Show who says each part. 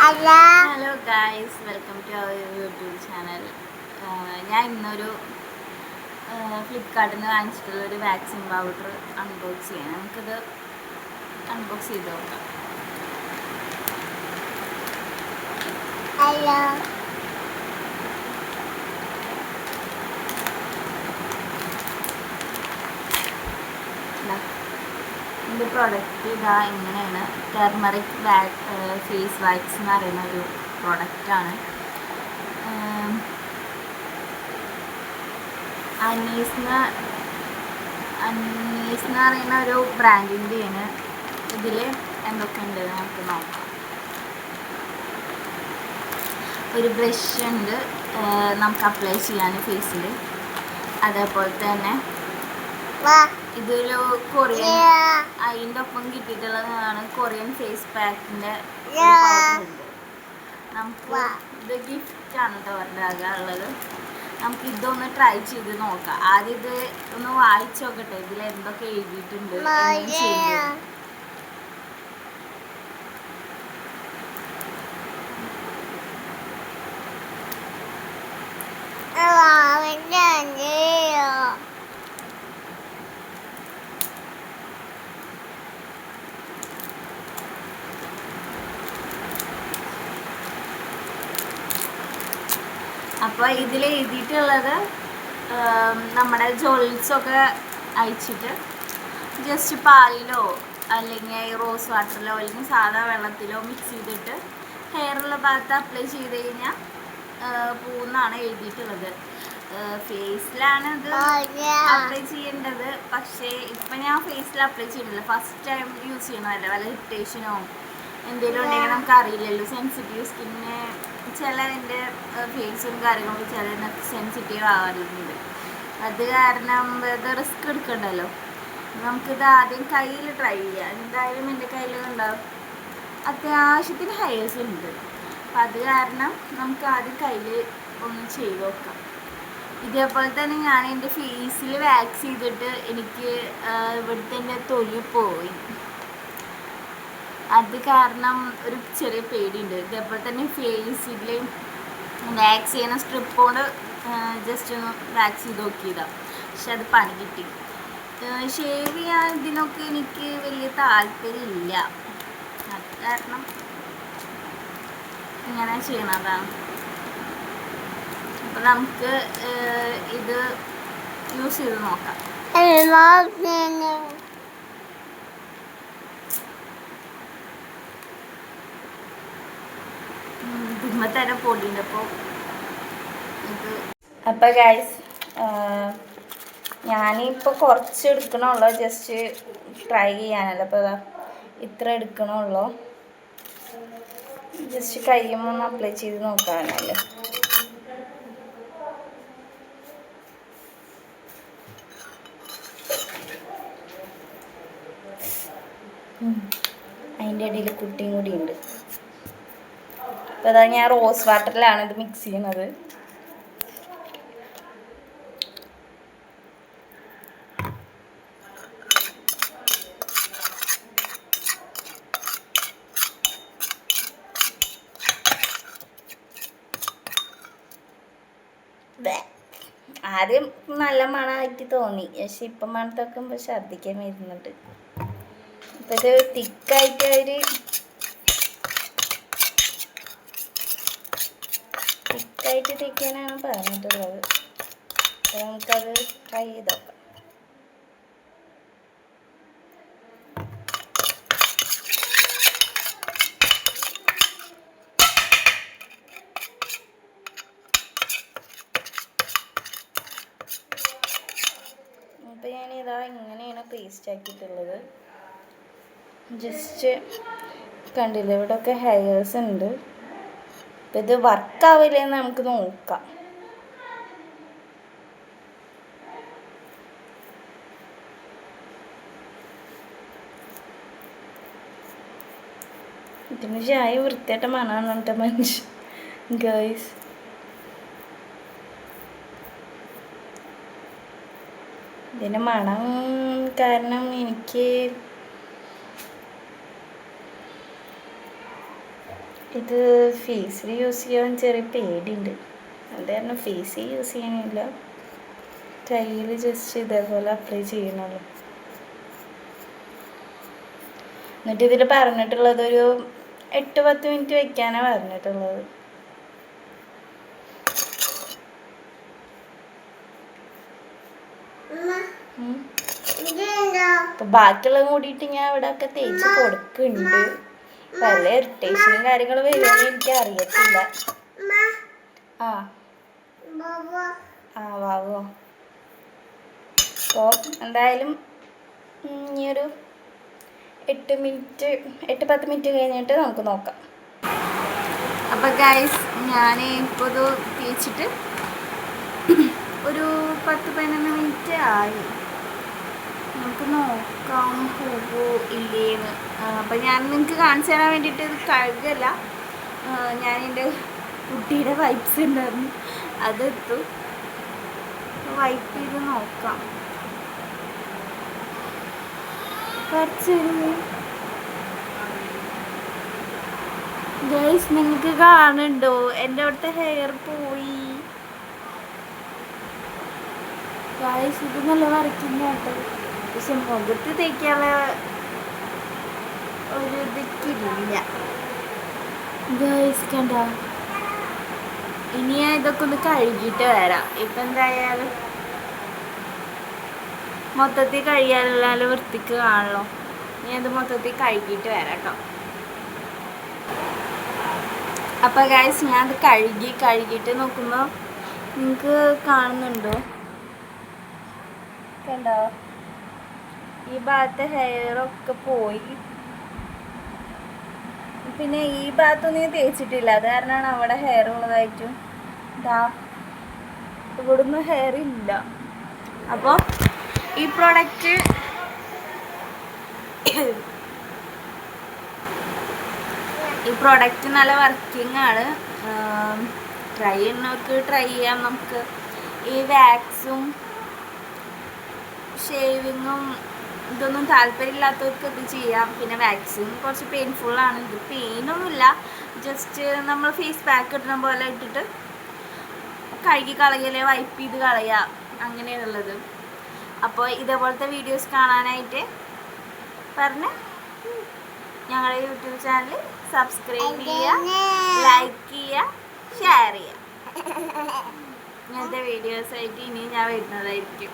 Speaker 1: Hello
Speaker 2: guys welcome to our YouTube channel ഞാൻ ഇന്നൊരു ഫ്ലിപ്കാർട്ടിൽ നിന്ന് വാങ്ങിച്ചിട്ടുള്ള ഒരു വാക്സിൻ പൗഡർ അൺബോക്സ് ചെയ്യാം. നമുക്കിത് അൺബോക്സ് ചെയ്ത് നോക്കാം.
Speaker 1: ഹലോ
Speaker 2: ഇതിന്റെ പ്രൊഡക്റ്റ് ഇതാ ഇങ്ങനെയാണ് ടെർമറിക് ഫേസ് വാക്സ് എന്ന് പറയുന്ന ഒരു പ്രൊഡക്റ്റാണ് അനീസ് എന്ന് അനീസ് എന്ന് പറയുന്ന ഒരു ബ്രാൻഡിന്റെയാണ് ഇതിൽ എന്തൊക്കെയുണ്ട് നമുക്ക് നോക്കാം. ഒരു ബ്രഷ് ഉണ്ട്. നമുക്ക് അപ്ലൈ ചെയ്യാൻ ഫേസിൽ അതേപോലെ തന്നെ ഇതൊരു കൊറിയൻ
Speaker 1: അതിന്റെ
Speaker 2: അതിന്റെ ഒപ്പം കിട്ടിയിട്ടുള്ളതാണ് കൊറിയൻ ഫേസ് പാക്കിന്റെ
Speaker 1: Yeah.
Speaker 2: നമുക്ക്. ഇത് ഗിഫ്റ്റ് ആണ് കേട്ടോ അവരുടെ ആകാറുള്ളത് നമുക്ക് ഇതൊന്ന് ട്രൈ ചെയ്ത് നോക്കാം. ആദ്യം ഇത് ഒന്ന് വായിച്ചു നോക്കട്ടെ. ഇതിൽ എന്തൊക്കെ എഴുതിയിട്ടുണ്ട് അപ്പോൾ ഇതിൽ എഴുതിയിട്ടുള്ളത് നമ്മുടെ ജോൽസൊക്കെ അയച്ചിട്ട് ജസ്റ്റ് പാലിലോ അല്ലെങ്കിൽ റോസ് വാട്ടറിലോ അല്ലെങ്കിൽ സാധാ വെള്ളത്തിലോ മിക്സ് ചെയ്തിട്ട് ഹെയറുള്ള ഭാഗത്ത് അപ്ലൈ ചെയ്ത് കഴിഞ്ഞാൽ പൂന്നാണ് എഴുതിയിട്ടുള്ളത്. ഫേസിലാണ് ഇത് അപ്ലൈ ചെയ്യേണ്ടത്. പക്ഷേ ഇപ്പം ഞാൻ ഫേസിൽ അപ്ലൈ ചെയ്യുന്നില്ല ഫസ്റ്റ് ടൈം യൂസ് ചെയ്യണമല്ലോ വല്ല ഇറിറ്റേഷനോ എന്തെങ്കിലും ഉണ്ടെങ്കിൽ നമുക്ക് അറിയില്ലല്ലോ സെൻസിറ്റീവ് സ്കിന്നിന് ചില എന്റെ ഫേസും കാര്യങ്ങളും ചിലതിനൊക്കെ സെൻസിറ്റീവ് ആവാറുണ്ട് അത് കാരണം ഇത് റിസ്ക് എടുക്കണ്ടല്ലോ. നമുക്കിത് ആദ്യം കയ്യിൽ ട്രൈ ചെയ്യാം. എന്തായാലും എന്റെ കയ്യിൽ ഉണ്ടാവും അത്യാവശ്യത്തിന് ഹയേഴ്സ് ഉണ്ട്. അപ്പം അത് കാരണം നമുക്ക് ആദ്യം കയ്യിൽ ഒന്ന് ചെയ്ത് നോക്കാം. ഇതേപോലെ തന്നെ ഞാൻ എന്റെ ഫേസിൽ വാക്സ് ചെയ്തിട്ട് എനിക്ക് ഇവിടുത്തെ എന്റെ തൊലി പോയി. അത് കാരണം ഒരു ചെറിയ പേടിയുണ്ട്. ഇതേപോലെ തന്നെ ഫേസിൽ വാക്സ് ചെയ്യുന്ന സ്ട്രിപ്പോട് ജസ്റ്റ് ഒന്ന് വാക്സ് ചെയ്ത് നോക്കിയതാണ് പക്ഷെ അത് പണി കിട്ടി. ഷേവ് ചെയ്യാൻ ഇതിനൊക്കെ എനിക്ക് വലിയ താല്പര്യമില്ല. അത് കാരണം ഇങ്ങനെ ചെയ്യണതാണ് അപ്പം നമുക്ക് ഇത് യൂസ് ചെയ്ത് നോക്കാം. ഇതിന്മേ തന്നെ പൊടിയുണ്ട് അപ്പോൾ ഗൈസ് ഞാനിപ്പോൾ കുറച്ച് എടുക്കണുള്ളൂ. Just try ചെയ്യാനല്ലോ. അപ്പോൾ ഇതാ ഇത്ര എടുക്കണുള്ളൂ. ജസ്റ്റ് കഴിയുമ്പോൾ ഒന്ന് അപ്ലൈ ചെയ്ത് നോക്കാനല്ലേ അതിന്റെ ഇടയിൽ കുട്ടിയും കൂടി ഉണ്ട്. അപ്പോൾ അതാ ഞാൻ റോസ് വാട്ടറിലാണ് ഇത് മിക്സ് ചെയ്യുന്നത്. ആദ്യം നല്ല മണമായിട്ട് തോന്നി പക്ഷെ ഇപ്പം മണത്തൊക്കെ ഛർദ്ദിക്കാൻ വരുന്നുണ്ട് ഇപ്പം ഇത് തിക്കായിട്ട് ഒരു തിക്കായിട്ട് തിക്കാനാണ് പറഞ്ഞിട്ടുള്ളത്. അപ്പോൾ നമുക്കത് ട്രൈ ചെയ്ത് നോക്കാം അപ്പോൾ ഞാൻ ഇതാ ഇങ്ങനെയാണ് പേസ്റ്റ് ആക്കിയിട്ടുള്ളത്. ജസ്റ്റ് കണ്ടില്ലേ ഇവിടെയൊക്കെ ഹെയർസ് ഉണ്ട്. അപ്പം ഇത് വർക്കാവില്ലെന്ന് നമുക്ക് നോക്കാം. ഇതിന് ചായ വൃത്തിയായിട്ട് മണമാണ് കേട്ടോ മനുഷ്യൻ ഗേൾസ് ഇതിന്റെ മണം കാരണം എനിക്ക് ഇത് ഫേസിൽ യൂസ് ചെയ്യാൻ ചെറിയ പേടിയുണ്ട്. അത് കാരണം ഫേസിൽ യൂസ് ചെയ്യാനില്ല. കയ്യിൽ ജസ്റ്റ് ഇതേപോലെ അപ്ലൈ ചെയ്യണുള്ളൂ. എന്നിട്ട് ഇതിൽ പറഞ്ഞിട്ടുള്ളത് ഒരു എട്ട് പത്ത് മിനിറ്റ് വെക്കാനാണ് പറഞ്ഞിട്ടുള്ളത്. അപ്പൊ ബാക്കിയുള്ളത് കൂടിയിട്ട് ഞാൻ ഇവിടെ ഒക്കെ തേച്ച് കൊടുക്കുന്നുണ്ട്. വല്ല ഇറിറ്റേഷനും കാര്യങ്ങളും വരുമെന്ന് എനിക്ക് അറിയത്തില്ല. ആ. ആ വാവോ അപ്പോൾ എന്തായാലും ഇനിയൊരു എട്ട് മിനിറ്റ് എട്ട് പത്ത് മിനിറ്റ് കഴിഞ്ഞിട്ട് നമുക്ക് നോക്കാം. അപ്പോൾ ഗൈസ് ഞാൻ ഇപ്പോൾ ഇത് തേച്ചിട്ട് ഒരു പത്ത് പതിനൊന്ന് മിനിറ്റ് ആയി. നമുക്ക് നോക്കാം. പോകോ ഇല്ലേന്ന്. അപ്പം ഞാൻ നിങ്ങൾക്ക് കാണിച്ചു തരാൻ വേണ്ടിയിട്ട് ഇത് കഴുകല്ല. ഞാൻ എന്റെ കുട്ടിയുടെ വൈപ്സ് ഉണ്ടായിരുന്നു അതെത്തു വൈപ്പ് ചെയ്ത് നോക്കാം. ഗൈസ് നിങ്ങൾക്ക് കാണുന്നുണ്ടോ? എന്റെ അവിടുത്തെ ഹെയർ പോയി. ഗൈസ് ഇത് നല്ല വരയ്ക്കുന്ന കേട്ടോ. പക്ഷെ മുഖത്ത് തേക്കാനുള്ള ഒരു ഇതിക്കില്ല ഇനി ഞാൻ ഇതൊക്കെ ഒന്ന് കഴുകിയിട്ട് വരാം. ഇപ്പം എന്തായാലും മൊത്തത്തിൽ കഴിയാനുള്ള വൃത്തിക്ക് കാണല്ലോ ഞാൻ ഇത് മൊത്തത്തിൽ കഴുകിയിട്ട് വരാം കേട്ടോ. അപ്പം ഗായ്സ് ഞാൻ അത് കഴുകി കഴുകിയിട്ട് നോക്കുമ്പോൾ നിങ്ങൾക്ക് കാണുന്നുണ്ടോ? കണ്ടോ? ഈ ഭാഗത്തെ ഹെയറൊക്കെ പോയി. പിന്നെ ഈ ഭാഗത്തൊന്നും തേച്ചിട്ടില്ല. അത് കാരണമാണ് അവിടെ ഹെയർ ഉള്ളതായിട്ടും. ഇതാ ഇവിടുന്ന് ഹെയർ ഇല്ല. അപ്പോൾ ഈ പ്രോഡക്റ്റ് ഈ പ്രോഡക്റ്റ് നല്ല വർക്കിംഗ് ആണ്. ട്രൈ ചെയ്യുന്നവർക്ക് ട്രൈ ചെയ്യാം നമുക്ക്. ഈ വാക്സും ഷേവിങ്ങും ഇതൊന്നും താല്പര്യമില്ലാത്തവർക്ക് ഇത് ചെയ്യാം. പിന്നെ വാക്സിൻ കുറച്ച് പെയിൻഫുൾ ആണ്. ഇത് പെയിനൊന്നുമില്ല ജസ്റ്റ് നമ്മൾ ഫേസ് പാക്ക് ഇടുന്ന പോലെ ഇട്ടിട്ട് കഴുകി കളയല്ലേ വൈപ്പ് ചെയ്ത് കളയുക. അങ്ങനെയാണുള്ളത്. അപ്പോൾ ഇതേപോലത്തെ വീഡിയോസ് കാണാനായിട്ട് പറഞ്ഞ് ഞങ്ങളുടെ യൂട്യൂബ് ചാനൽ സബ്സ്ക്രൈബ് ചെയ്യുക ലൈക്ക് ചെയ്യുക ഷെയർ ചെയ്യുക. ഇങ്ങനത്തെ വീഡിയോസായിട്ട് ഇനി ഞാൻ വരുന്നതായിരിക്കും.